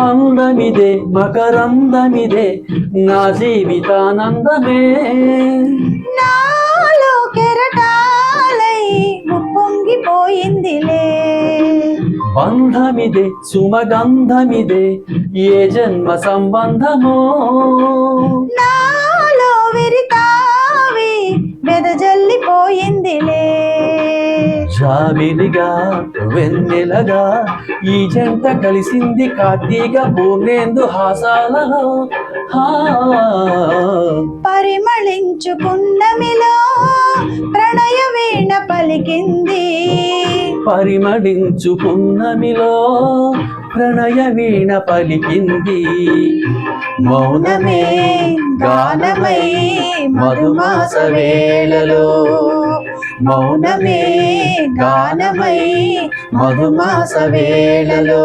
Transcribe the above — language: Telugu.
అందమిదే మకరందమిదే నా జీవితానందమే. నాలో కెరటాలై ఉప్పొంగిపోయిందిలే బంధమిదే సుమగంధమిదే ఏ జన్మ సంబంధమో. నాలో విరితావి వెదజల్లిపోయిందిలే జాబిలిగా వెన్నెలగా ఈ జంట కలిసింది కార్తీక పూర్ణేందు హాసాలలో. హా. పరిమళించుకున్నమిలో ప్రణయ వీణ పలికింది. పరిమళించు పున్నమిలో ప్రణయ వీణ పలికింది. మౌనమే గానమై మధుమాస వేళలో మౌనమే గానమై మధుమాస వేళలో.